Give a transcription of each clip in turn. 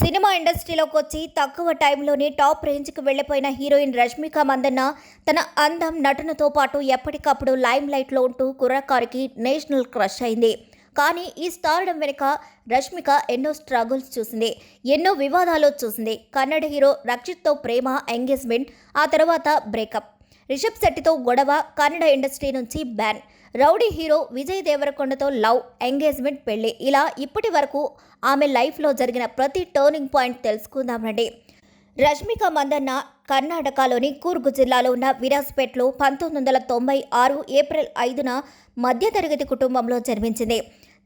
Cinema ఇండస్ట్రీలోకి వచ్చి తక్కువ టైంలోనే టాప్ రేంజ్కి వెళ్ళిపోయిన హీరోయిన్ రష్మిక మందన్న తన అందం నటనతో పాటు ఎప్పటికప్పుడు లైమ్ లైట్లో ఉంటూ కుర్రకారికి నేషనల్ క్రష్ అయింది. కానీ ఈ స్టార్డం వెనుక రష్మిక ఎన్నో స్ట్రగుల్స్ చూసింది ఎన్నో వివాదాలు చూసింది. కన్నడ హీరో రక్షిత్తో ప్రేమ ఎంగేజ్మెంట్ ఆ తర్వాత బ్రేకప్. రిషబ్ శెట్టితో గొడవ కన్నడ ఇండస్ట్రీ నుంచి బ్యాన్. రౌడీ హీరో విజయ్ దేవరకొండతో లవ్ ఎంగేజ్మెంట్ పెళ్ళి. ఇలా ఇప్పటి వరకు ఆమె లైఫ్లో జరిగిన ప్రతి టర్నింగ్ పాయింట్ తెలుసుకుందామండి రష్మిక మందన్న కర్ణాటకలోని కూర్గు జిల్లాలో ఉన్న విరాజ్పేట్లో పంతొమ్మిది వందల తొంభై ఆరు ఏప్రిల్ ఐదున మధ్యతరగతి కుటుంబంలో జన్మించింది.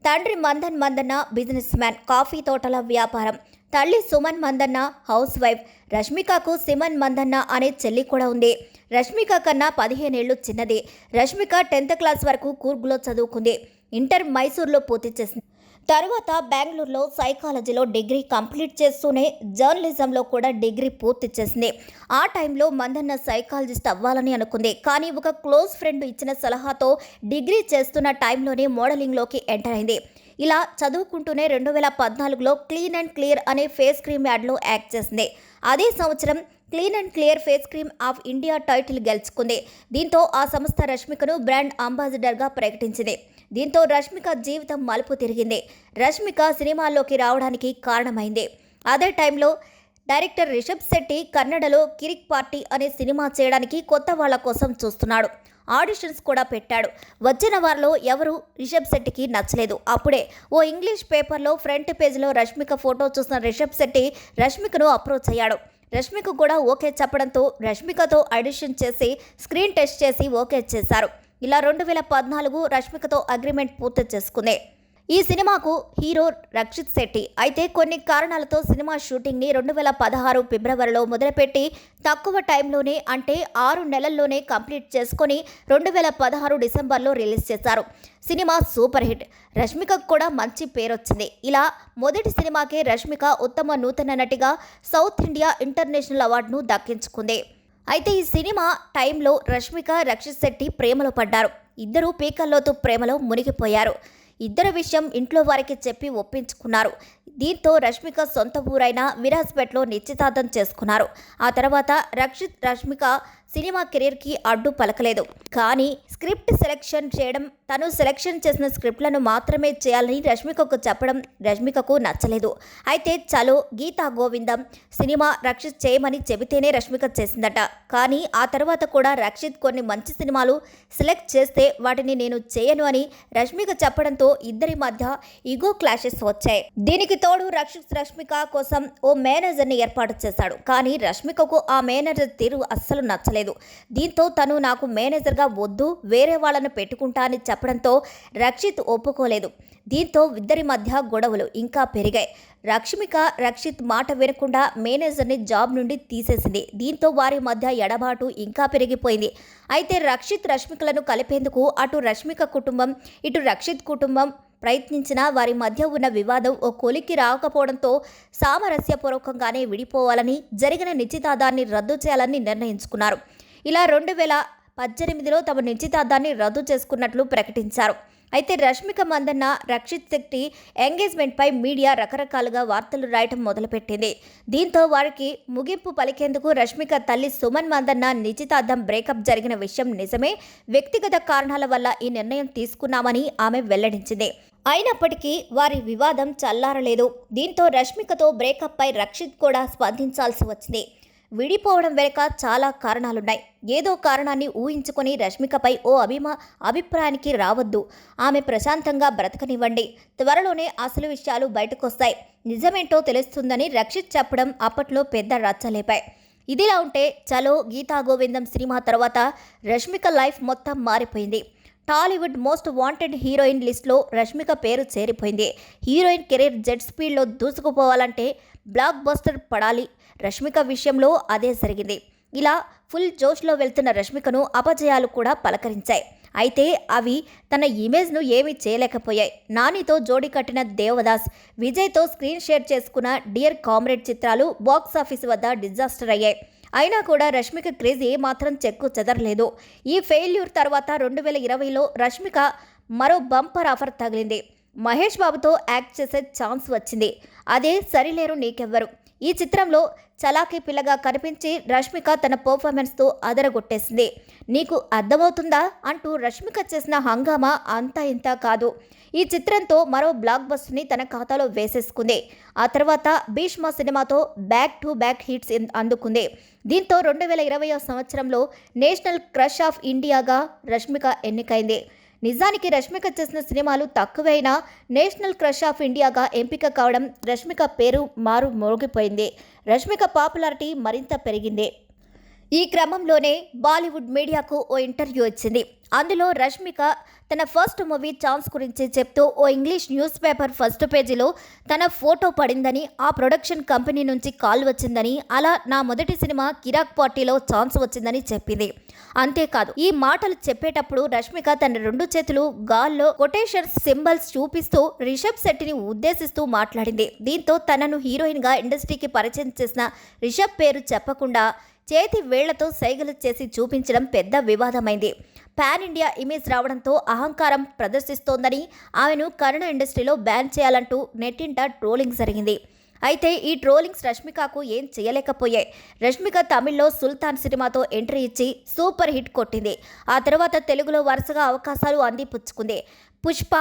తండ్రి Mandan Mandanna business man coffee తోటల వ్యాపారం. తల్లి సుమన్ మందన్న హౌస్ వైఫ్. రష్మికకు సిమన్ మందన్న అనే చెల్లి కూడా ఉంది. రష్మిక కన్నా పదిహేనేళ్ళు చిన్నది. రష్మిక టెన్త్ క్లాస్ వరకు కూర్గులో చదువుకుంది. ఇంటర్ మైసూర్లో పూర్తి చేసింది. తరువాత బెంగళూరులో సైకాలజీలో డిగ్రీ కంప్లీట్ చేస్తూనే జర్నలిజంలో కూడా డిగ్రీ పూర్తి చేసింది. ఆ టైంలో మందన్న సైకాలజిస్ట్ అవ్వాలని అనుకుంది. కానీ ఒక క్లోజ్ ఫ్రెండ్ ఇచ్చిన సలహాతో డిగ్రీ చేస్తున్న టైంలోనే మోడలింగ్లోకి ఎంటర్ అయింది. ఇలా చదువుకుంటూనే రెండు వేల పద్నాలుగులో క్లీన్ అండ్ క్లియర్ అనే ఫేస్ క్రీమ్ యాడ్లో యాక్ట్ చేసింది. అదే సంవత్సరం clean and clear face cream of India title గెలుచుకుంది. దీంతో ఆ సంస్థ రష్మికను బ్రాండ్ అంబాసిడర్గా ప్రకటించింది. దీంతో రష్మిక జీవితం మలుపు తిరిగింది. రష్మిక సినిమాల్లోకి రావడానికి కారణమైంది. అదే టైంలో డైరెక్టర్ రిషబ్ శెట్టి కన్నడలో కిరిక్ పార్టీ అనే సినిమా చేయడానికి కొత్త వాళ్ళ కోసం చూస్తున్నాడు. ఆడిషన్స్ కూడా పెట్టాడు. వచ్చిన వారిలో ఎవరు రిషబ్ శెట్టికి నచ్చలేదు. అప్పుడే ఓ ఇంగ్లీష్ పేపర్లో ఫ్రంట్ పేజీలో రష్మిక ఫోటో చూసిన రిషబ్ శెట్టి రష్మికను అప్రోచ్ అయ్యాడు. రష్మిక కూడా ఓకే చెప్పడంతో రష్మికతో ఆడిషన్ చేసి స్క్రీన్ టెస్ట్ చేసి ఓకే చేశారు. ఇలా రెండు వేల పద్నాలుగు రష్మికతో అగ్రిమెంట్ పూర్తి చేసుకుంది. ఈ సినిమాకు హీరో రక్షిత్ శెట్టి. అయితే కొన్ని కారణాలతో సినిమా షూటింగ్ని రెండు వేల పదహారు ఫిబ్రవరిలో మొదలుపెట్టి తక్కువ టైంలోనే అంటే ఆరు నెలల్లోనే కంప్లీట్ చేసుకొని రెండు వేల పదహారు డిసెంబర్లో రిలీజ్ చేశారు. Cinema super hit. రష్మికకు కూడా మంచి పేరొచ్చింది. ఇలా మొదటి సినిమాకే రష్మిక ఉత్తమ నూతన నటిగా సౌత్ ఇండియా ఇంటర్నేషనల్ అవార్డును దక్కించుకుంది. అయితే ఈ సినిమా టైంలో రష్మిక రక్షిత్ శెట్టి ప్రేమలో పడ్డారు. ఇద్దరూ పీకల్లోతు ప్రేమలో మునిగిపోయారు. ఇద్దరు విషయం ఇంట్లో వారికి చెప్పి ఒప్పించుకున్నారు. దీంతో రష్మిక సొంత ఊరైన విరాజ్పేట్లో నిశ్చితార్థం చేసుకున్నారు. ఆ తర్వాత రక్షిత్ రష్మిక సినిమా కెరీర్కి అడ్డు పలకలేదు. కానీ స్క్రిప్ట్ సెలెక్షన్ చేయడం తను సెలెక్షన్ చేసిన స్క్రిప్ట్లను మాత్రమే చేయాలని రష్మికకు చెప్పడం రష్మికకు నచ్చలేదు. అయితే చలో గీతా గోవిందం సినిమా రక్షిత్ చేయమని చెబితేనే రష్మిక చేసిందట. కానీ ఆ తర్వాత కూడా రక్షిత్ కొన్ని మంచి సినిమాలు సెలెక్ట్ చేస్తే వాటిని నేను చేయను అని రష్మిక చెప్పడంతో ఇద్దరి మధ్య ఇగో క్లాషెస్ వచ్చాయి. దీనికి తోడు రక్షిత్ రష్మిక కోసం ఓ మేనేజర్ని ఏర్పాటు చేశాడు. కానీ రష్మికకు ఆ మేనేజర్ తీరు అస్సలు నచ్చలేదు. దీంతో తను నాకు మేనేజర్గా వద్దు వేరే వాళ్ళను పెట్టుకుంటా అని చెప్పడంతో రక్షిత్ ఒప్పుకోలేదు. దీంతో ఇద్దరి మధ్య గొడవలు ఇంకా పెరిగాయి. రష్మిక రక్షిత్ మాట వినకుండా మేనేజర్ని జాబ్ నుండి తీసేసింది. దీంతో వారి మధ్య ఎడబాటు ఇంకా పెరిగిపోయింది. అయితే రక్షిత్ రష్మికలను కలిపేందుకు అటు రష్మిక కుటుంబం ఇటు రక్షిత్ కుటుంబం ప్రయత్నించినా వారి మధ్య ఉన్న వివాదం ఓ కొలిక్కి రాకపోవడంతో సామరస్యపూర్వకంగానే విడిపోవాలని జరిగిన నిశ్చితార్థాన్ని రద్దు చేయాలని నిర్ణయించుకున్నారు. ఇలా రెండు వేల పద్దెనిమిదిలో తమ నిశ్చితార్థాన్ని రద్దు చేసుకున్నట్లు ప్రకటించారు. అయితే రష్మిక మందన్న రక్షిత్ శెట్టి ఎంగేజ్మెంట్పై మీడియా రకరకాలుగా వార్తలు రాయటం మొదలుపెట్టింది. దీంతో వారికి ముగింపు పలికేందుకు రష్మిక తల్లి సుమన్ మందన్న నిశ్చితార్థం బ్రేకప్ జరిగిన విషయం నిజమే వ్యక్తిగత కారణాల వల్ల ఈ నిర్ణయం తీసుకున్నామని ఆమె వెల్లడించింది. అయినప్పటికీ వారి వివాదం చల్లారలేదు. దీంతో రష్మికతో బ్రేకప్పై రక్షిత్ కూడా స్పందించాల్సి వచ్చింది. విడిపోవడం వెనుక చాలా కారణాలున్నాయి. ఏదో కారణాన్ని ఊహించుకొని రష్మికపై ఓ అభిమా అభిప్రాయానికి రావద్దు. ఆమె ప్రశాంతంగా బ్రతకనివ్వండి. త్వరలోనే అసలు విషయాలు బయటకొస్తాయి. నిజమేంటో తెలుస్తుందని రక్షిత్ చెప్పడం అప్పట్లో పెద్ద రచ్చలేపాయి. ఇదిలా ఉంటే చలో గీతా గోవిందం సినిమా తర్వాత రష్మిక లైఫ్ మొత్తం మారిపోయింది. టాలీవుడ్ మోస్ట్ వాంటెడ్ హీరోయిన్ లిస్ట్లో రష్మిక పేరు చేరిపోయింది. హీరోయిన్ కెరీర్ జెట్ స్పీడ్లో దూసుకుపోవాలంటే బ్లాక్ బస్టర్ పడాలి. రష్మిక విషయంలో అదే జరిగింది. ఇలా ఫుల్ జోష్లో వెళ్తున్న రష్మికను అపజయాలు కూడా పలకరించాయి. అయితే అవి తన ఇమేజ్ను ఏమీ చేయలేకపోయాయి. నానితో జోడి కట్టిన దేవదాస్ విజయ్తో స్క్రీన్ షేర్ చేసుకున్న డియర్ కామ్రేడ్ చిత్రాలు బాక్స్ ఆఫీస్ వద్ద డిజాస్టర్ అయ్యాయి. అయినా కూడా రష్మిక క్రేజ్ ఏమాత్రం చెక్కు చెదరలేదు. ఈ ఫెయిల్యూర్ తర్వాత రెండు వేల ఇరవైలో రష్మిక మరో బంపర్ ఆఫర్ తగిలింది. మహేష్ బాబుతో యాక్ట్ చేసే ఛాన్స్ వచ్చింది. అదే సరిలేరు నీకెవ్వరు. ఈ చిత్రంలో చలాకీ పిల్లగా కనిపించి రష్మిక తన పర్ఫార్మెన్స్తో అదరగొట్టేసింది. నీకు అర్థమవుతుందా? అంటూ రష్మిక చేసిన హంగామా అంతా ఇంత కాదు. ఈ చిత్రంతో మరో బ్లాక్ బస్టర్ని తన ఖాతాలో వేసేసుకుంది. ఆ తర్వాత భీష్మ సినిమాతో బ్యాక్ టు బ్యాక్ హిట్స్ అందుకుంది. దీంతో రెండు వేల ఇరవయో సంవత్సరంలో నేషనల్ క్రష్ ఆఫ్ ఇండియాగా రష్మిక ఎన్నికైంది. నిజానికి రష్మిక చేసిన సినిమాలు తక్కువైనా నేషనల్ క్రష్ ఆఫ్ ఇండియాగా ఎంపిక కావడం రష్మిక పేరు మారు మోగిపోయింది. రష్మిక పాపులారిటీ మరింత పెరిగింది. ఈ క్రమంలోనే బాలీవుడ్ మీడియాకు ఓ ఇంటర్వ్యూ ఇచ్చింది అందులో రష్మిక తన ఫస్ట్ మూవీ ఛాన్స్ గురించి చెప్తూ ఓ ఇంగ్లీష్ న్యూస్ పేపర్ ఫస్ట్ పేజీలో తన ఫోటో పడిందని ఆ ప్రొడక్షన్ కంపెనీ నుంచి కాల్ వచ్చిందని అలా నా మొదటి సినిమా కిరాక్ పార్టీలో ఛాన్స్ వచ్చిందని చెప్పింది. అంతేకాదు ఈ మాటలు చెప్పేటప్పుడు రష్మిక తన రెండు చేతులు గాల్లో కొటేషన్ సింబల్స్ చూపిస్తూ రిషబ్ శెట్టిని ఉద్దేశిస్తూ మాట్లాడింది. దీంతో తనను హీరోయిన్గా ఇండస్ట్రీకి పరిచయం చేసిన రిషబ్ పేరు చెప్పకుండా చేతి వేళ్ళతో సైగలు చేసి చూపించడం పెద్ద వివాదమైంది. పాన్ ఇండియా ఇమేజ్ రావడంతో అహంకారం ప్రదర్శిస్తోందని ఆమెను కన్నడ ఇండస్ట్రీలో బ్యాన్ చేయాలంటూ నెట్టింట ట్రోలింగ్ జరిగింది. అయితే ఈ ట్రోలింగ్స్ రష్మికకు ఏం చేయలేకపోయాయి. రష్మిక తమిళ్ళో సుల్తాన్ సినిమాతో ఎంట్రీ ఇచ్చి సూపర్ హిట్ కొట్టింది. ఆ తర్వాత తెలుగులో వరుసగా అవకాశాలు అందిపుచ్చుకుంది. పుష్ప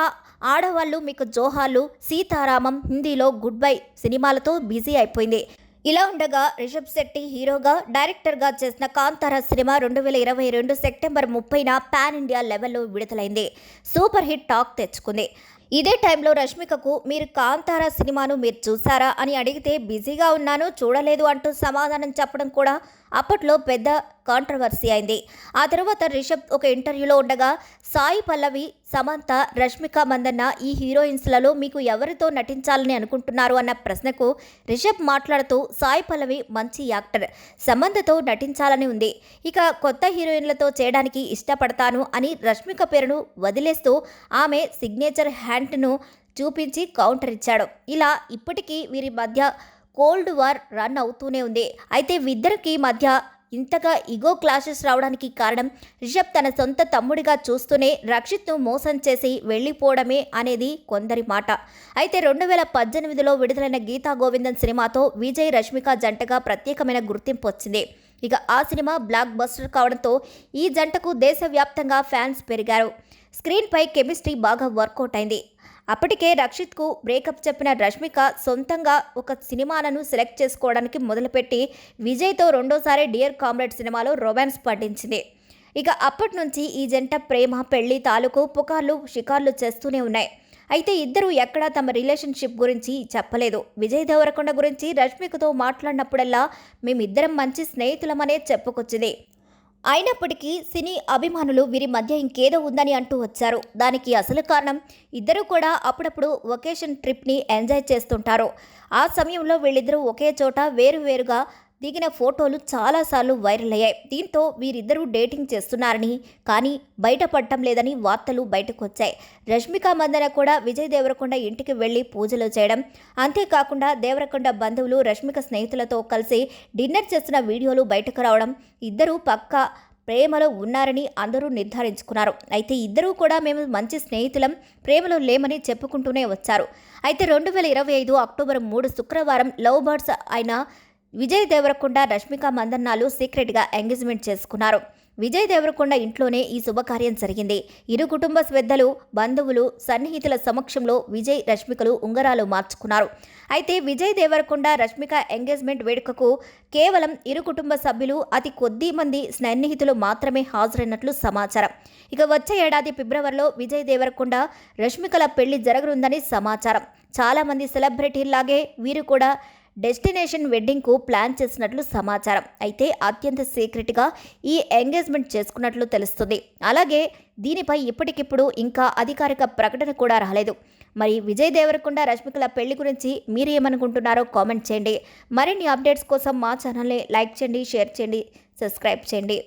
ఆడవాళ్ళు మీకు జోహార్లు సీతారామం హిందీలో గుడ్ బై సినిమాలతో బిజీ అయిపోయింది. ఇలా ఉండగా రిషబ్ శెట్టి హీరోగా డైరెక్టర్గా చేసిన కాంతార సినిమా రెండు వేల ఇరవై రెండు సెప్టెంబర్ ముప్పైన పాన్ ఇండియా లెవెల్లో విడుదలైంది. సూపర్ హిట్ టాక్ తెచ్చుకుంది. ఇదే టైంలో రష్మికకు మీరు కాంతార సినిమాను మీరు చూసారా అని అడిగితే బిజీగా ఉన్నాను చూడలేదు అంటూ సమాధానం చెప్పడం కూడా అప్పట్లో పెద్ద కాంట్రవర్సీ అయింది. ఆ తర్వాత రిషబ్ ఒక ఇంటర్వ్యూలో ఉండగా సాయి పల్లవి సమంత రష్మిక మందన్న ఈ హీరోయిన్స్లలో మీకు ఎవరితో నటించాలని అనుకుంటున్నారు అన్న ప్రశ్నకు రిషబ్ మాట్లాడుతూ సాయి పల్లవి మంచి యాక్టర్ సమంతతో నటించాలని ఉంది. ఇక కొత్త హీరోయిన్లతో చేయడానికి ఇష్టపడతాను అని రష్మిక పేరును వదిలేస్తూ ఆమె సిగ్నేచర్ హ్యాండ్ను చూపించి కౌంటర్ ఇచ్చాడు. ఇలా ఇప్పటికీ వీరి మధ్య కోల్డ్ వార్ రన్ అవుతూనే ఉంది. అయితే వీద్దరికి మధ్య ఇంతగా ఇగో క్లాషెస్ రావడానికి కారణం రిషబ్ తన సొంత తమ్ముడిగా చూస్తూనే రక్షిత్ను మోసం చేసి వెళ్ళిపోవడమే అనేది కొందరి మాట. అయితే రెండు వేల పద్దెనిమిదిలో విడుదలైన గీతా గోవిందన్ సినిమాతో విజయ్ రష్మిక జంటగా ప్రత్యేకమైన గుర్తింపు వచ్చింది. ఇక ఆ సినిమా బ్లాక్ బస్టర్ కావడంతో ఈ జంటకు దేశవ్యాప్తంగా ఫ్యాన్స్ పెరిగారు. స్క్రీన్పై కెమిస్ట్రీ బాగా వర్కౌట్ అయింది. అప్పటికే రక్షిత్కు బ్రేకప్ చెప్పిన రష్మిక సొంతంగా ఒక సినిమాలను సెలెక్ట్ చేసుకోవడానికి మొదలుపెట్టి విజయ్తో రెండోసారి డియర్ కామ్రేడ్ సినిమాలో రొమాన్స్ పట్టించింది ఇక అప్పటి నుంచి ఈ జంట ప్రేమ పెళ్ళి తాలూకు పుకార్లు షికార్లు చేస్తూనే ఉన్నాయి. అయితే ఇద్దరు ఎక్కడా తమ రిలేషన్షిప్ గురించి చెప్పలేదు. విజయ్ దేవరకొండ గురించి రష్మికతో మాట్లాడినప్పుడల్లా మేమిద్దరం మంచి స్నేహితులమనే చెప్పుకొచ్చింది. అయినప్పటికీ సినీ అభిమానులు వీరి మధ్య ఇంకేదో ఉందని అంటూ వచ్చారు. దానికి అసలు కారణం ఇద్దరు కూడా అప్పుడప్పుడు వొకేషన్ ట్రిప్ని ఎంజాయ్ చేస్తుంటారు. ఆ సమయంలో వీళ్ళిద్దరూ ఒకే చోట వేరువేరుగా దిగిన ఫోటోలు చాలాసార్లు వైరల్ అయ్యాయి. దీంతో వీరిద్దరూ డేటింగ్ చేస్తున్నారని కానీ బయటపడటం లేదని వార్తలు బయటకు వచ్చాయి. రష్మిక మందన కూడా విజయ్ దేవరకొండ ఇంటికి వెళ్ళి పూజలు చేయడం. అంతేకాకుండా దేవరకొండ బంధువులు రష్మిక స్నేహితులతో కలిసి డిన్నర్ చేస్తున్న వీడియోలు బయటకు రావడం. ఇద్దరూ పక్కా ప్రేమలో ఉన్నారని అందరూ నిర్ధారించుకున్నారు. అయితే ఇద్దరూ కూడా మేము మంచి స్నేహితులం ప్రేమలో లేమని చెప్పుకుంటూనే వచ్చారు. అయితే రెండు వేల ఇరవై ఐదు అక్టోబర్ మూడు శుక్రవారం లవ్ బర్డ్స్ అయిన విజయ్ దేవరకొండ రష్మిక మందన్నాలు సీక్రెట్గా ఎంగేజ్మెంట్ చేసుకున్నారు. విజయ్ దేవరకొండ ఇంట్లోనే ఈ శుభకార్యం జరిగింది. ఇరు కుటుంబ శ్రద్ధలు బంధువులు సన్నిహితుల సమక్షంలో విజయ్ రష్మికలు ఉంగరాలు మార్చుకున్నారు. అయితే విజయ్ దేవరకొండ రష్మిక ఎంగేజ్మెంట్ వేడుకకు కేవలం ఇరు కుటుంబ సభ్యులు అతి కొద్ది మంది సన్నిహితులు మాత్రమే హాజరైనట్లు సమాచారం. ఇక వచ్చే ఏడాది ఫిబ్రవరిలో విజయ్ దేవరకొండ రష్మికల పెళ్ళి జరగనుందని సమాచారం. చాలామంది సెలబ్రిటీల్లాగే వీరు కూడా డెస్టినేషన్ వెడ్డింగ్కు ప్లాన్ చేసినట్లు సమాచారం. అయితే అత్యంత సీక్రెట్గా ఈ ఎంగేజ్మెంట్ చేసుకున్నట్లు తెలుస్తుంది. అలాగే దీనిపై ఇప్పటికిప్పుడు ఇంకా అధికారిక ప్రకటన కూడా రాలేదు. మరి విజయ్ దేవరకొండ రష్మికల పెళ్ళి గురించి మీరు ఏమనుకుంటున్నారో కామెంట్ చేయండి. మరిన్ని అప్డేట్స్ కోసం మా ఛానల్ని లైక్ చేయండి షేర్ చేయండి సబ్స్క్రైబ్ చేయండి.